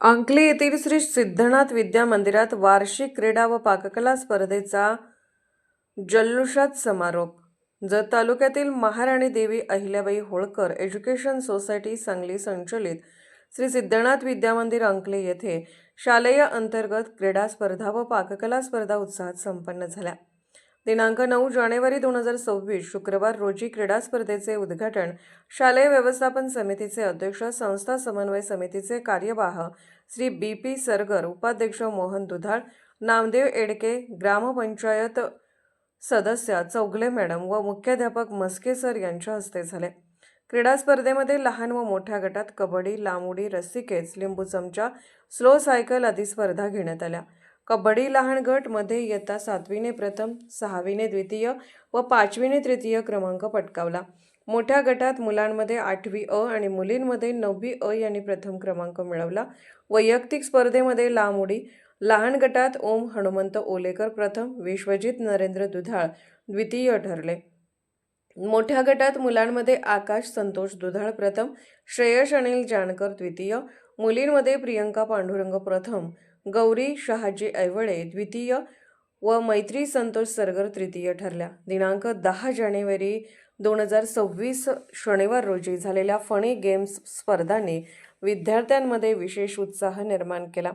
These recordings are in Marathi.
अंकली येथील श्री सिद्धनाथ विद्या मंदिरात वार्षिक क्रीडा व पाककला स्पर्धेचा जल्लोषात समारोप जत तालुक्यातील महाराणी देवी अहिल्याबाई होळकर एज्युकेशन सोसायटी सांगली संचलित श्री सिद्धनाथ विद्या मंदिर अंकली येथे शालेय अंतर्गत क्रीडा स्पर्धा व पाककला स्पर्धा उत्साहात संपन्न झाल्या. दिनांक नऊ जानेवारी दोन हजार सव्वीस शुक्रवार रोजी क्रीडा स्पर्धेचे उद्घाटन शालेय व्यवस्थापन समितीचे अध्यक्ष संस्था समन्वय समितीचे कार्यवाह श्री बी पी सरगर उपाध्यक्ष मोहन दुधाळ नामदेव एडके ग्रामपंचायत सदस्या चौगले मॅडम व मुख्याध्यापक मस्के सर यांच्या हस्ते झाले. क्रीडा स्पर्धेमध्ये लहान व मोठ्या गटात कबड्डी लांब रस्सी खेच लिंबू चमचा स्लो सायकल आदी स्पर्धा घेण्यात आल्या. कबड्डी लहान गटमध्ये इयत्ता सातवीने प्रथम सहावीने द्वितीय व पाचवीने तृतीय क्रमांक पटकावला. मोठ्या गटात मुलांमध्ये आठवी अ आणि मुलींमध्ये नववी अ यांनी प्रथम क्रमांक मिळवला. वैयक्तिक स्पर्धेमध्ये लांब उडी लहान गटात ओम हनुमंत ओलेकर प्रथम विश्वजित नरेंद्र दुधाळ द्वितीय ठरले. मोठ्या गटात मुलांमध्ये आकाश संतोष दुधाळ प्रथम श्रेयश अनिल जानकर द्वितीय मुलींमध्ये प्रियंका पांडुरंग प्रथम गौरी शहाजी ऐवळे द्वितीय व मैत्री संतोष सरगर तृतीय ठरल्या. दिनांक दहा जानेवारी दोन हजार सव्वीस शनिवार रोजी झालेल्या फणी गेम्स स्पर्धांनी विद्यार्थ्यांमध्ये विशेष उत्साह निर्माण केला.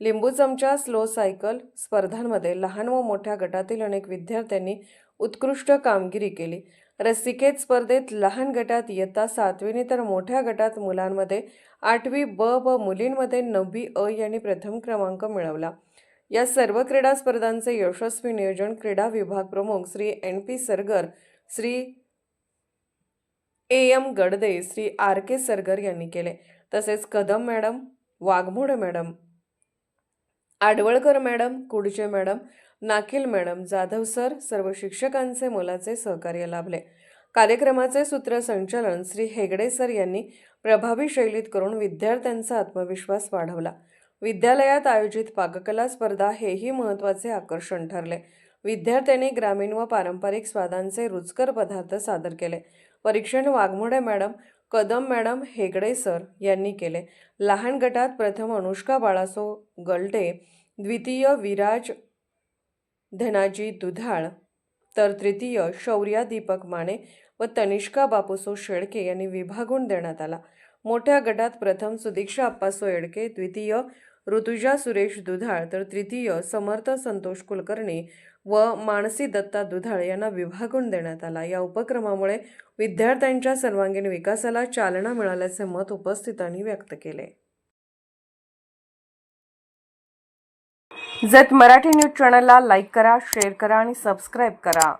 लिंबू चमचा स्लो सायकल स्पर्धांमध्ये लहान व मोठ्या गटातील अनेक विद्यार्थ्यांनी उत्कृष्ट कामगिरी केली. रस्सिकेत स्पर्धेत लहान गटात इयत्ता सातवीने तर मोठ्या गटात मुलांमध्ये आठवी ब व मुलींमध्ये नववी अ यांनी प्रथम क्रमांक मिळवला. या सर्व क्रीडा स्पर्धांचे यशस्वी नियोजन क्रीडा विभाग प्रमुख Shri N P Sargar Shri A M Gadade Shri R K Sargar यांनी केले. तसेच Kadam madam Waghmode madam Adavalkar madam Kudche madam Nakil madam Jadhav sir सर्व शिक्षकांचे मोलाचे सहकार्य लाभले. कार्यक्रमाचे सूत्रसंचालन श्री हेगडे सर यांनी प्रभावी शैलीत करून विद्यार्थ्यांचा आत्मविश्वास वाढवला. विद्यालयात आयोजित पाककला स्पर्धा हेही महत्त्वाचे आकर्षण ठरले. विद्यार्थ्यांनी ग्रामीण व पारंपरिक स्वादांचे रुचकर पदार्थ सादर केले. परीक्षण Waghmode madam Kadam madam Hegde sir यांनी केले. लहान गटात प्रथम अनुष्का बाळासो गलटे द्वितीय विराज धनाजी दुधाळ तर तृतीय शौर्या दीपक माने व तनिष्का बापूसो शेळके यांनी विभागून देण्यात आला. मोठ्या गटात प्रथम सुदीक्षा अप्पासो येडके द्वितीय ऋतुजा सुरेश दुधाळ तर तृतीय समर्थ संतोष कुलकर्णी व मानसी दत्ता दुधाळ यांना विभागून देण्यात आला. या उपक्रमामुळे विद्यार्थ्यांच्या सर्वांगीण विकासाला चालना मिळाल्याचे मत उपस्थितांनी व्यक्त केले. जत मराठी न्यूज चॅनलला लाईक करा शेअर करा आणि सबस्क्राईब करा.